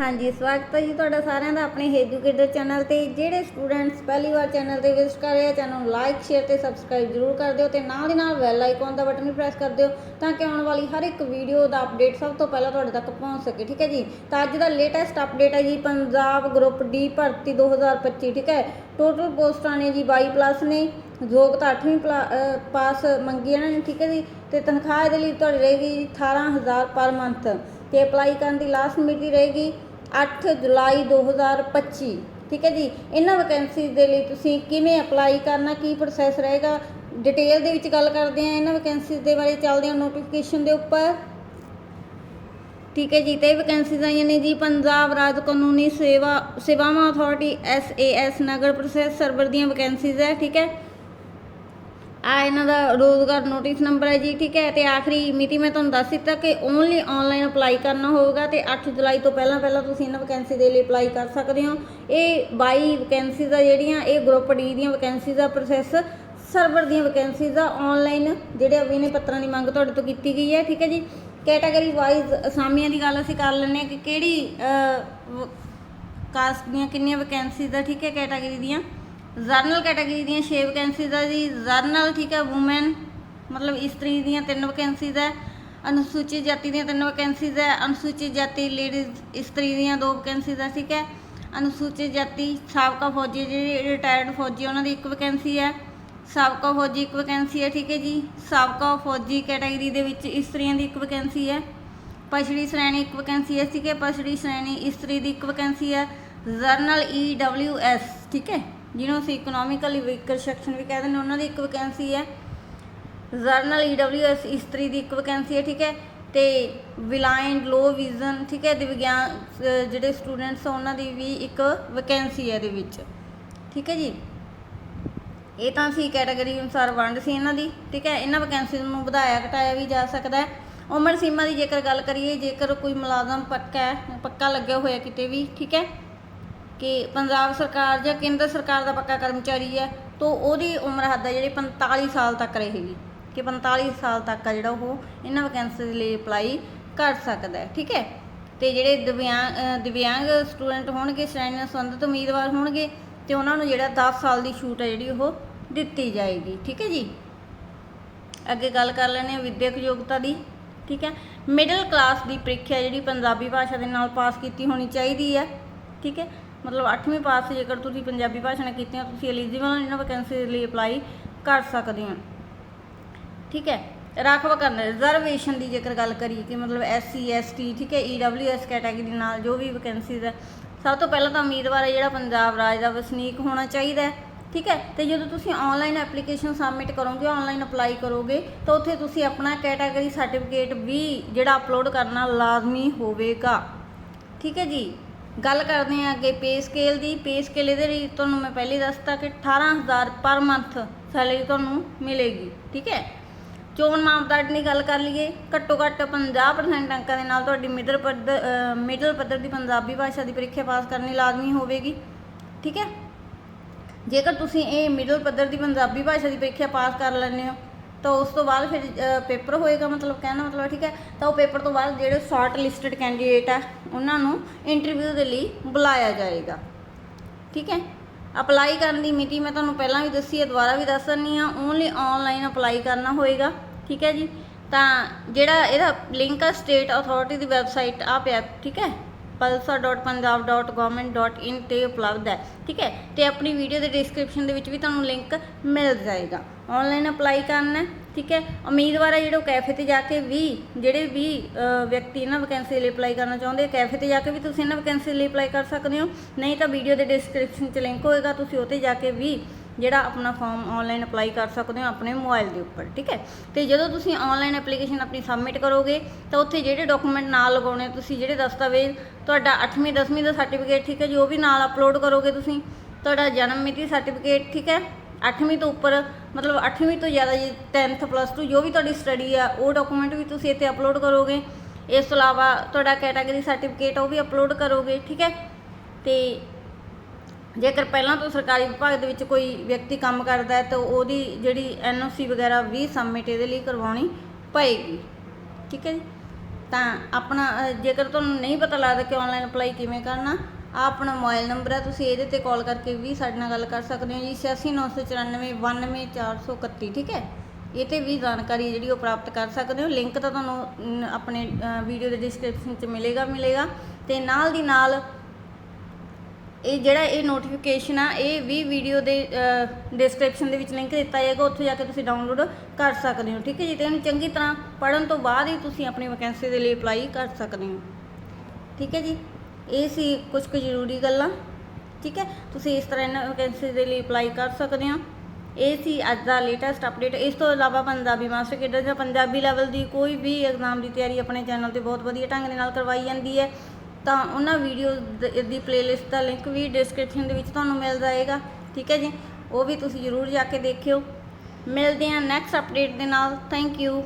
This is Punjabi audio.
ਹਾਂਜੀ, ਸਵਾਗਤ ਹੈ ਜੀ ਤੁਹਾਡਾ ਸਾਰਿਆਂ ਦਾ ਆਪਣੇ ਐਜੂਕੇਟਰ ਚੈਨਲ ਤੇ। ਜਿਹੜੇ ਸਟੂਡੈਂਟਸ ਪਹਿਲੀ ਵਾਰ ਚੈਨਲ ਤੇ ਵਿਜ਼ਿਟ ਕਰ ਰਹੇ ਆ, ਚੈਨਲ ਨੂੰ ਲਾਈਕ ਸ਼ੇਅਰ ਤੇ ਸਬਸਕ੍ਰਾਈਬ ਜਰੂਰ ਕਰ ਦਿਓ ਤੇ ਨਾਲ ਦੀ ਨਾਲ ਬੈਲ ਆਈਕਨ ਦਾ ਬਟਨ ਵੀ ਪ੍ਰੈਸ ਕਰ ਦਿਓ ਤਾਂ ਕਿ ਆਉਣ ਵਾਲੀ ਹਰ ਇੱਕ ਵੀਡੀਓ ਦਾ ਅਪਡੇਟ ਸਭ ਤੋਂ ਪਹਿਲਾਂ ਤੁਹਾਡੇ ਤੱਕ ਪਹੁੰਚ ਸਕੇ, ਠੀਕ ਹੈ ਜੀ? ਤਾਂ ਅੱਜ ਦਾ ਲੇਟੈਸਟ ਅਪਡੇਟ ਹੈ ਜੀ ਪੰਜਾਬ ਗਰੁੱਪ ਡੀ ਭਰਤੀ 2025 ਠੀਕ ਹੈ? ਟੋਟਲ ਪੋਸਟਾਂ ਨੇ ਜੀ 22 ਪਲੱਸ ਨੇ ਯੋਗਤਾ 8ਵੀਂ ਪਾਸ ਮੰਗੀ ਇਹਨਾਂ ਨੇ, ਠੀਕ ਹੈ ਜੀ? ਤੇ ਤਨਖਾਹ ਦੇ ਲਈ ਤੁਹਾਡੀ ਰਹੇਗੀ ਜੀ 18000 ਪਰ ਮੰਥ ਤੇ ਅਪਲਾਈ ਕਰਨ ਦੀ ਲਾਸਟ ਮਿਤੀ ਰਹੇਗੀ। 8 ਜੁਲਾਈ 2025 ਠੀਕ ਹੈ ਜੀ? ਇਹਨਾਂ ਵੈਕੈਂਸੀਜ਼ ਦੇ ਲਈ ਤੁਸੀਂ ਕਿਵੇਂ ਅਪਲਾਈ ਕਰਨਾ, ਕੀ ਪ੍ਰੋਸੈਸ ਰਹੇਗਾ? ਡਿਟੇਲ ਦੇ ਵਿੱਚ ਗੱਲ ਕਰਦੇ ਹਾਂ। ਇਹਨਾਂ ਵੈਕੈਂਸੀਜ਼ ਦੇ ਬਾਰੇ ਚੱਲਦੇ ਹਾਂ ਨੋਟੀਫਿਕੇਸ਼ਨ ਦੇ ਉੱਪਰ। ਠੀਕ ਹੈ ਜੀ? ਤੇ ਵੈਕੈਂਸੀਜ਼ ਆਈਆਂ ਨੇ ਜੀ, ਪੰਜਾਬ ਰਾਜ ਕਾਨੂੰਨੀ ਸੇਵਾ, ਸੇਵਾਵਾਂ authority S Nagar process server ਦੀਆਂ ਵੈਕੈਂਸੀਜ਼ ਹੈ। ਠੀਕ ਹੈ? ਆ ਇਹਨਾਂ ਦਾ ਰੋਜ਼ਗਾਰ ਨੋਟਿਸ ਨੰਬਰ ਹੈ ਜੀ, ਠੀਕ ਹੈ? ਤੇ ਆਖਰੀ ਮਿਤੀ ਮੈਂ ਤੁਹਾਨੂੰ ਦੱਸ ਦਿੱਤਾ ਕਿ ਓਨਲੀ ਆਨਲਾਈਨ ਅਪਲਾਈ ਕਰਨਾ ਹੋਊਗਾ ਤੇ 8 ਜੁਲਾਈ ਤੋਂ ਪਹਿਲਾਂ ਪਹਿਲਾਂ ਤੁਸੀਂ ਇਹਨਾਂ ਵੈਕੈਂਸੀ ਦੇ ਲਈ ਅਪਲਾਈ ਕਰ ਸਕਦੇ ਹੋ। ਇਹ 22 ਵੈਕੈਂਸੀਜ਼ ਆ ਜਿਹੜੀਆਂ, ਇਹ ਗਰੁੱਪ ਡੀ ਦੀਆਂ ਵੈਕੈਂਸੀਜ਼ ਦਾ ਪ੍ਰੋਸੈਸ ਸਰਵਰ ਦੀਆਂ ਵੈਕੈਂਸੀਜ਼ ਆ ਆਨਲਾਈਨ ਜਿਹੜੇ ਅਵੀਨੇ ਪੱਤਰਾਂ ਦੀ ਮੰਗ ਤੁਹਾਡੇ ਤੋਂ ਕੀਤੀ ਗਈ ਹੈ, ਠੀਕ ਹੈ ਜੀ? ਕੈਟਾਗਰੀ ਵਾਈਜ਼ ਅਸਾਮੀਆਂ ਦੀ ਗੱਲ ਅਸੀਂ ਕਰ ਲੈਂਦੇ ਹਾਂ ਕਿ ਕਿਹੜੀ ਕਾਸਟ ਦੀਆਂ ਕਿੰਨੀਆਂ ਵੈਕੈਂਸੀਜ਼ ਆ, ਠੀਕ ਹੈ ਕੈਟਾਗਰੀ ਦੀਆਂ? ਜਰਨਲ ਕੈਟਾਗਰੀ ਦੀਆਂ 6 ਵੈਕੈਂਸੀਜ਼ ਆ ਜੀ। ਜਰਨਲ ਠੀਕ ਹੈ ਔਮਨ ਮਤਲਬ ਇਸਤਰੀ ਦੀਆਂ ਤਿੰਨ ਵੈਕੈਂਸੀਜ਼ ਹੈ। ਅਨੁਸੂਚਿਤ ਜਾਤੀ ਦੀਆਂ ਤਿੰਨ ਵੈਕੈਂਸੀਜ਼ ਹੈ। ਅਨੁਸੂਚਿਤ ਜਾਤੀ ਲੇਡੀਜ਼ ਇਸਤਰੀ ਦੀਆਂ ਦੋ ਵੈਕੈਂਸੀਜ਼ ਹੈ ਠੀਕ ਹੈ। ਅਨੁਸੂਚਿਤ ਜਾਤੀ ਸਾਬਕਾ ਫੌਜੀ, ਜਿਹੜੇ ਰਿਟਾਇਰਡ ਫੌਜੀ ਉਹਨਾਂ ਦੀ ਇੱਕ ਵੈਕੈਂਸੀ ਹੈ। ਸਾਬਕਾ ਫੌਜੀ ਇੱਕ ਵੈਕੈਂਸੀ ਹੈ, ਠੀਕ ਹੈ ਜੀ। ਸਾਬਕਾ ਫੌਜੀ ਕੈਟਾਗਰੀ ਦੇ ਵਿੱਚ ਇਸਤਰੀਆਂ ਦੀ ਇੱਕ ਵੈਕੈਂਸੀ ਹੈ। ਪਛੜੀ ਸ਼੍ਰੇਣੀ ਇੱਕ ਵੈਕੈਂਸੀ ਹੈ, ਠੀਕ ਹੈ। ਪਛੜੀ ਸ਼੍ਰੇਣੀ ਇਸਤਰੀ ਦੀ ਇੱਕ ਵੈਕੈਂਸੀ ਹੈ। ਜਰਨਲ ਈ ਡਬਲਯੂ ਐਸ ਠੀਕ ਹੈ। ਜਿਹਨੂੰ ਅਸੀਂ ਇਕਨੋਮਿਕਲੀ ਵੀਕਰ ਸੈਕਸ਼ਨ ਵੀ ਕਹਿ ਦਿੰਦੇ ਉਹਨਾਂ ਦੀ ਇੱਕ ਵੈਕੈਂਸੀ ਹੈ। ਜਰਨਲ ਈ ਡਬਲਯੂ ਐਸ ਇਸਤਰੀ ਦੀ ਇੱਕ ਵੈਕੈਂਸੀ ਹੈ, ਠੀਕ ਹੈ। ਤੇ ਵਿਲਾਈਂਡ ਲੋ ਵਿਜ਼ਨ ਠੀਕ ਹੈ ਦਿਵਿਆਂਗ ਜਿਹੜੇ ਸਟੂਡੈਂਟਸ ਆ, ਉਹਨਾਂ ਦੀ ਵੀ ਇੱਕ ਵੈਕੈਂਸੀ ਹੈ ਇਹਦੇ ਵਿੱਚ, ਠੀਕ ਹੈ ਜੀ। ਇਹ ਤਾਂ ਸੀ ਕੈਟਾਗਰੀ ਅਨੁਸਾਰ ਵੰਡ ਸੀ ਇਹਨਾਂ ਦੀ, ਠੀਕ ਹੈ। ਇਹਨਾਂ ਵੈਕੈਂਸੀ ਨੂੰ ਵਧਾਇਆ, ਘਟਾਇਆ ਵੀ ਜਾ ਸਕਦਾ ਹੈ। ਉਮਰ ਸੀਮਾ ਦੀ ਜੇਕਰ ਗੱਲ ਕਰੀਏ, ਜੇਕਰ ਕੋਈ ਮੁਲਾਜ਼ਮ ਪੱਕਾ ਹੈ, ਪੱਕਾ ਲੱਗਿਆ ਹੋਇਆ ਕਿਤੇ ਵੀ, ਠੀਕ ਹੈ। ਕਿ ਪੰਜਾਬ ਸਰਕਾਰ ਜਾਂ ਕੇਂਦਰ ਸਰਕਾਰ ਦਾ ਪੱਕਾ ਕਰਮਚਾਰੀ ਹੈ, ਤਾਂ ਉਹਦੀ ਉਮਰ ਹੱਦ ਹੈ ਜਿਹੜੀ 45 ਸਾਲ ਤੱਕ ਰਹੇਗੀ। ਕਿ 45 ਸਾਲ ਤੱਕ ਆ ਜਿਹੜਾ ਉਹ ਇਹਨਾਂ ਵੈਕੈਂਸੀ ਦੇ ਲਈ ਅਪਲਾਈ ਕਰ ਸਕਦਾ ਹੈ, ਠੀਕ ਹੈ? ਤੇ ਜਿਹੜੇ ਦਿਵਿਆਂਗ ਦਿਵਿਆਂਗ ਸਟੂਡੈਂਟ ਹੋਣਗੇ, ਸ਼੍ਰੇਣੀ ਨਾਲ ਸੰਬੰਧਿਤ ਉਮੀਦਵਾਰ ਹੋਣਗੇ, ਤੇ ਉਹਨਾਂ ਨੂੰ ਜਿਹੜਾ 10 ਸਾਲ ਦੀ ਛੂਟ ਹੈ ਜਿਹੜੀ ਉਹ ਦਿੱਤੀ ਜਾਏਗੀ, ਠੀਕ ਹੈ ਜੀ? ਅੱਗੇ ਗੱਲ ਕਰ ਲੈਂਦੇ ਹਾਂ ਵਿਦਿਅਕ ਯੋਗਤਾ ਦੀ, ਠੀਕ ਹੈ? ਮਿਡਲ ਕਲਾਸ ਦੀ ਪ੍ਰੀਖਿਆ ਜਿਹੜੀ ਪੰਜਾਬੀ ਭਾਸ਼ਾ ਦੇ ਨਾਲ ਪਾਸ ਕੀਤੀ ਹੋਣੀ ਚਾਹੀਦੀ ਹੈ, ਠੀਕ ਹੈ? ਮਤਲਬ 8ਵੀਂ ਪਾਸ ਜੇਕਰ ਤੁਸੀਂ ਪੰਜਾਬੀ ਭਾਸ਼ਾ ਨਾਲ ਕੀਤੀ ਹੋ ਤੁਸੀਂ ਐਲੀਜੀਬਲ ਹੋ, ਇਹਨਾਂ ਵੈਕੈਂਸੀ ਦੇ ਲਈ ਅਪਲਾਈ ਕਰ ਸਕਦੇ ਹੋ। ਠੀਕ ਹੈ? ਰਾਖਵਾ ਕਰਨ ਰਿਜ਼ਰਵੇਸ਼ਨ ਦੀ ਜੇਕਰ ਗੱਲ ਕਰੀਏ ਕਿ ਮਤਲਬ ਐਸਸੀ ਐਸਟੀ ਠੀਕ ਹੈ? ਈਡਬਲਯੂਐਸ ਕੈਟਾਗਰੀ ਨਾਲ ਜੋ ਵੀ ਵੈਕੈਂਸੀਜ਼ ਹੈ, ਸਭ ਤੋਂ ਪਹਿਲਾਂ ਤਾਂ ਉਮੀਦਵਾਰ ਹੈ ਜਿਹੜਾ ਪੰਜਾਬ ਰਾਜ ਦਾ ਵਸਨੀਕ ਹੋਣਾ ਚਾਹੀਦਾ ਹੈ, ਠੀਕ ਹੈ? ਤੇ ਜਦੋਂ ਤੁਸੀਂ ਆਨਲਾਈਨ ਐਪਲੀਕੇਸ਼ਨ ਸਬਮਿਟ ਕਰੋਗੇ ਆਨਲਾਈਨ ਅਪਲਾਈ ਕਰੋਗੇ, ਤਾਂ ਉੱਥੇ ਤੁਸੀਂ ਆਪਣਾ ਕੈਟਾਗਰੀ ਸਰਟੀਫਿਕੇਟ ਵੀ ਜਿਹੜਾ ਅਪਲੋਡ ਕਰਨਾ ਲਾਜ਼ਮੀ ਹੋਵੇਗਾ। ਠੀਕ ਹੈ ਜੀ? ਗੱਲ ਕਰਦੇ ਹਾਂ ਅੱਗੇ ਪੇ ਸਕੇਲ ਦੀ ਪੇ ਸਕੇਲ ਇਹਦੇ ਲਈ ਤੁਹਾਨੂੰ ਮੈਂ ਪਹਿਲੇ ਦੱਸਤਾ ਕਿ 18000 ਪਰ ਮੰਥ ਸੈਲਰੀ ਤੁਹਾਨੂੰ ਮਿਲੇਗੀ, ਠੀਕ ਹੈ? ਚੋਣ ਮਾਪਦੰਡ ਦੀ ਗੱਲ ਕਰ ਲਈਏ, ਘੱਟੋ ਘੱਟ 50% ਅੰਕਾਂ ਦੇ ਨਾਲ ਤੁਹਾਡੀ ਮਿਡਲ ਪੱਧਰ ਮਿਡਲ ਪੱਧਰ ਦੀ ਪੰਜਾਬੀ ਭਾਸ਼ਾ ਦੀ ਪ੍ਰੀਖਿਆ ਪਾਸ ਕਰਨੀ ਲਾਜ਼ਮੀ ਹੋਵੇਗੀ, ਠੀਕ ਹੈ? ਜੇਕਰ ਤੁਸੀਂ ਇਹ ਮਿਡਲ ਪੱਧਰ ਦੀ ਪੰਜਾਬੀ ਭਾਸ਼ਾ ਦੀ ਪ੍ਰੀਖਿਆ ਪਾਸ ਕਰ ਲੈਂਦੇ ਹੋ ਤਾਂ ਉਸ ਤੋਂ ਬਾਅਦ ਫਿਰ ਪੇਪਰ ਹੋਏਗਾ, ਮਤਲਬ ਕਹਿਣਾ ਮਤਲਬ ਠੀਕ ਹੈ। ਤਾਂ ਉਹ ਪੇਪਰ ਤੋਂ ਬਾਅਦ ਜਿਹੜੇ ਸ਼ਾਰਟ ਲਿਸਟਡ ਕੈਂਡੀਡੇਟ ਆ, ਉਹਨਾਂ ਨੂੰ ਇੰਟਰਵਿਊ ਦੇ ਲਈ ਬੁਲਾਇਆ ਜਾਏਗਾ। ਠੀਕ ਹੈ? ਅਪਲਾਈ ਕਰਨ ਦੀ ਮਿਤੀ ਮੈਂ ਤੁਹਾਨੂੰ ਪਹਿਲਾਂ ਵੀ ਦੱਸੀ ਹੈ, ਦੁਬਾਰਾ ਵੀ ਦੱਸ ਦਿੰਦੀ ਹਾਂ। ਓਨਲੀ ਆਨਲਾਈਨ ਅਪਲਾਈ ਕਰਨਾ ਹੋਏਗਾ। ਠੀਕ ਹੈ ਜੀ? ਤਾਂ ਜਿਹੜਾ ਇਹਦਾ ਲਿੰਕ ਆ, ਸਟੇਟ ਅਥਾਰਟੀ ਦੀ ਵੈਬਸਾਈਟ ਆ ਪਿਆ ਠੀਕ ਹੈ? palsa.punjab.government.in ਤੇ ਉਪਲਬਧ ਹੈ, ਠੀਕ ਹੈ? ਤੇ ਆਪਣੀ ਵੀਡੀਓ ਦੇ ਡਿਸਕ੍ਰਿਪਸ਼ਨ ਦੇ ਵਿੱਚ ਵੀ ਤੁਹਾਨੂੰ ਲਿੰਕ ਮਿਲ ਜਾਏਗਾ। ਆਨਲਾਈਨ ਅਪਲਾਈ ਕਰਨਾ ਠੀਕ ਹੈ? ਉਮੀਦਵਾਰ ਹੈ ਜਿਹੜੇ ਉਹ ਕੈਫੇ ਤੇ ਜਾ ਕੇ ਵੀ, ਜਿਹੜੇ ਵੀ ਵਿਅਕਤੀ ਇਹਨਾਂ ਵੈਕੈਂਸੀ ਲਈ ਅਪਲਾਈ ਕਰਨਾ ਚਾਹੁੰਦੇ ਕੈਫੇ ਤੇ ਜਾ ਕੇ ਵੀ ਤੁਸੀਂ ਇਹਨਾਂ ਵੈਕੈਂਸੀ ਲਈ ਅਪਲਾਈ ਕਰ ਸਕਦੇ ਹੋ। ਨਹੀਂ ਤਾਂ ਵੀਡੀਓ ਦੇ ਡਿਸਕ੍ਰਿਪਸ਼ਨ 'ਚ ਲਿੰਕ ਹੋਏਗਾ, ਤੁਸੀਂ ਉਹ 'ਤੇ ਜਾ ਕੇ ਵੀ ਜਿਹੜਾ ਆਪਣਾ ਫਾਰਮ ਆਨਲਾਈਨ ਅਪਲਾਈ ਕਰ ਸਕਦੇ ਹੋ ਆਪਣੇ ਮੋਬਾਈਲ ਦੇ ਉੱਪਰ, ਠੀਕ ਹੈ? ਤੇ ਜਦੋਂ ਤੁਸੀਂ ਆਨਲਾਈਨ ਐਪਲੀਕੇਸ਼ਨ ਆਪਣੀ ਸਬਮਿਟ ਕਰੋਗੇ, ਤਾਂ ਉੱਥੇ ਜਿਹੜੇ ਡਾਕੂਮੈਂਟ ਨਾਲ ਲਗਾਉਣੇ ਤੁਸੀਂ, ਜਿਹੜੇ ਦਸਤਾਵੇਜ਼, ਤੁਹਾਡਾ 8ਵੀਂ 10ਵੀਂ ਦਾ ਸਰਟੀਫਿਕੇਟ ਠੀਕ ਹੈ ਜੋ ਵੀ ਨਾਲ ਅਪਲੋਡ ਕਰੋਗੇ ਤੁਸੀਂ। ਤੁਹਾਡਾ ਜਨਮ ਮਿਤੀ ਸਰਟੀਫਿਕੇਟ ਠੀਕ ਹੈ? 8ਵੀਂ ਤੋਂ ਉੱਪਰ, ਮਤਲਬ 8ਵੀਂ ਤੋਂ ਜ਼ਿਆਦਾ ਜੀ 10th ਪਲੱਸ 2 ਜੋ ਵੀ ਤੁਹਾਡੀ ਸਟੱਡੀ ਆ, ਉਹ ਡਾਕੂਮੈਂਟ ਵੀ ਤੁਸੀਂ ਇੱਥੇ ਅਪਲੋਡ ਕਰੋਗੇ। ਇਸ ਤੋਂ ਇਲਾਵਾ ਤੁਹਾਡਾ ਕੈਟਾਗਰੀ ਸਰਟੀਫਿਕੇਟ ਉਹ ਵੀ ਅਪਲੋਡ ਕਰੋਗੇ, ਠੀਕ ਹੈ? ਤੇ ਜੇਕਰ ਪਹਿਲਾਂ ਤੋਂ ਸਰਕਾਰੀ ਵਿਭਾਗ ਦੇ ਵਿੱਚ ਕੋਈ ਵਿਅਕਤੀ ਕੰਮ ਕਰਦਾ ਹੈ, ਤਾਂ ਉਹਦੀ ਜਿਹੜੀ ਐਨਓਸੀ ਵਗੈਰਾ ਵੀ ਸਬਮਿਟ ਇਹਦੇ ਲਈ ਕਰਵਾਉਣੀ ਪਏਗੀ। ਠੀਕ ਹੈ ਜੀ? ਤਾਂ ਆਪਣਾ ਜੇਕਰ ਤੁਹਾਨੂੰ ਨਹੀਂ ਪਤਾ ਲੱਗਦਾ ਕਿ ਆਨਲਾਈਨ ਅਪਲਾਈ ਕਿਵੇਂ ਕਰਨਾ ਆ ਆਪਣਾ ਮੋਬਾਈਲ ਨੰਬਰ ਹੈ, ਤੁਸੀਂ ਇਹਦੇ ਤੇ ਕਾਲ ਕਰਕੇ ਵੀ ਸਾਡੇ ਨਾਲ ਗੱਲ ਕਰ ਸਕਦੇ ਹੋ ਜੀ। 8694992431 ਠੀਕ ਹੈ? ਇਹ ਤੇ ਵੀ ਜਾਣਕਾਰੀ ਜਿਹੜੀ ਉਹ ਪ੍ਰਾਪਤ ਕਰ ਸਕਦੇ ਹੋ। ਲਿੰਕ ਤਾਂ ਤੁਹਾਨੂੰ ਆਪਣੇ ਵੀਡੀਓ ਦੇ ਡਿਸਕ੍ਰਿਪਸ਼ਨ 'ਚ ਮਿਲੇਗਾ ਮਿਲੇਗਾ। ਤੇ ਨਾਲ ਦੀ ਨਾਲ ਇਹ ਜਿਹੜਾ ਇਹ ਨੋਟੀਫਿਕੇਸ਼ਨ ਆ, ਇਹ ਵੀ ਵੀਡੀਓ ਦੇ ਡਿਸਕ੍ਰਿਪਸ਼ਨ ਦੇ ਵਿੱਚ ਲਿੰਕ ਦਿੱਤਾ ਜਾਏਗਾ, ਉੱਥੇ ਜਾ ਕੇ ਤੁਸੀਂ ਡਾਊਨਲੋਡ ਕਰ ਸਕਦੇ ਹੋ, ਠੀਕ ਹੈ ਜੀ? ਤੇ ਇਹਨੂੰ ਚੰਗੀ ਤਰ੍ਹਾਂ ਪੜਨ ਤੋਂ ਬਾਅਦ ਹੀ ਤੁਸੀਂ ਆਪਣੀ ਵੈਕੈਂਸੀ ਦੇ ਲਈ ਅਪਲਾਈ ਕਰ ਸਕਦੇ ਹੋ, ਠੀਕ ਹੈ ਜੀ? ਇਹ ਸੀ ਕੁਝ ਕੁ ਜ਼ਰੂਰੀ ਗੱਲਾਂ, ਠੀਕ ਹੈ? ਤੁਸੀਂ ਇਸ ਤਰ੍ਹਾਂ ਇਹਨਾਂ ਵੈਕੈਂਸੀ ਦੇ ਲਈ ਅਪਲਾਈ ਕਰ ਸਕਦੇ ਹੋ। ਇਹ ਸੀ ਅੱਜ ਦਾ ਲੇਟੈਸਟ ਅਪਡੇਟ ਇਸ ਤੋਂ ਇਲਾਵਾ ਪੰਜਾਬੀ ਮਾਸਟਰ ਕੇਡਰ ਜਾਂ ਪੰਜਾਬੀ ਲੈਵਲ ਦੀ ਕੋਈ ਵੀ ਐਗਜ਼ਾਮ ਦੀ ਤਿਆਰੀ ਆਪਣੇ ਚੈਨਲ ਤੇ ਬਹੁਤ ਵਧੀਆ ਢੰਗ ਦੇ ਨਾਲ ਕਰਵਾਈ ਜਾਂਦੀ ਹੈ। ਤਾਂ ਉਹਨਾਂ ਵੀਡੀਓ ਦੀ ਪਲੇਲਿਸਟ ਦਾ ਲਿੰਕ ਵੀ ਡਿਸਕ੍ਰਿਪਸ਼ਨ ਦੇ ਵਿੱਚ ਤੁਹਾਨੂੰ ਮਿਲ ਜਾਏਗਾ। ਠੀਕ ਹੈ ਜੀ? ਉਹ ਵੀ ਤੁਸੀਂ ਜ਼ਰੂਰ ਜਾ ਕੇ ਦੇਖਿਓ। ਮਿਲਦੇ ਹਾਂ ਨੈਕਸਟ ਅਪਡੇਟ ਦੇ ਨਾਲ। Thank you